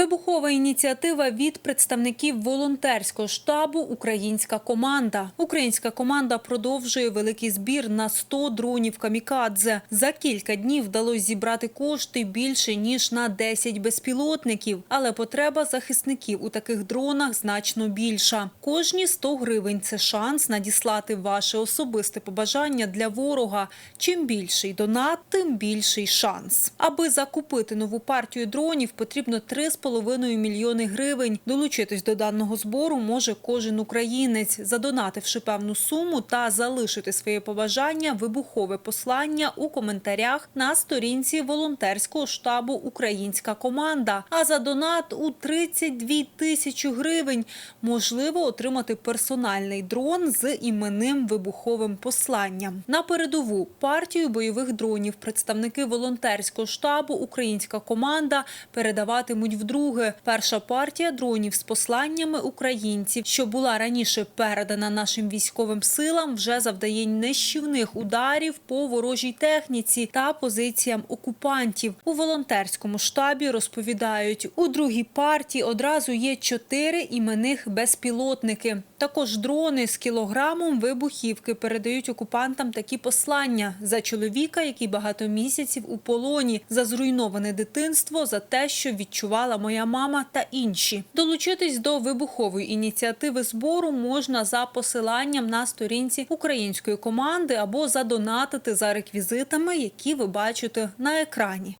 Вибухова ініціатива від представників волонтерського штабу Українська команда. Українська команда продовжує великий збір на 100 дронів камікадзе. За кілька днів вдалося зібрати кошти більше ніж на 10 безпілотників. Але потреба захисників у таких дронах значно більша. Кожні 100 гривень це шанс надіслати ваше особисте побажання для ворога. Чим більший донат, тим більший шанс. Аби закупити нову партію дронів, потрібно 3,5 мільйони гривень. Долучитись до даного збору може кожен українець, задонативши певну суму та залишити своє побажання, вибухове послання у коментарях на сторінці волонтерського штабу Українська команда. А за донат у 32 тисячі гривень можливо отримати персональний дрон з іменним вибуховим посланням. На передову партію бойових дронів представники волонтерського штабу Українська команда передаватимуть вдруге. Перша партія дронів з посланнями українців, що була раніше передана нашим військовим силам, вже завдає нищівних ударів по ворожій техніці та позиціям окупантів. У волонтерському штабі розповідають, у другій партії одразу є чотири іменних безпілотники. Також дрони з кілограмом вибухівки передають окупантам такі послання за чоловіка, який багато місяців у полоні, за зруйноване дитинство, за те, що відчувала моя мама та інші. Долучитись до вибухової ініціативи збору можна за посиланням на сторінці української команди або задонатити за реквізитами, які ви бачите на екрані.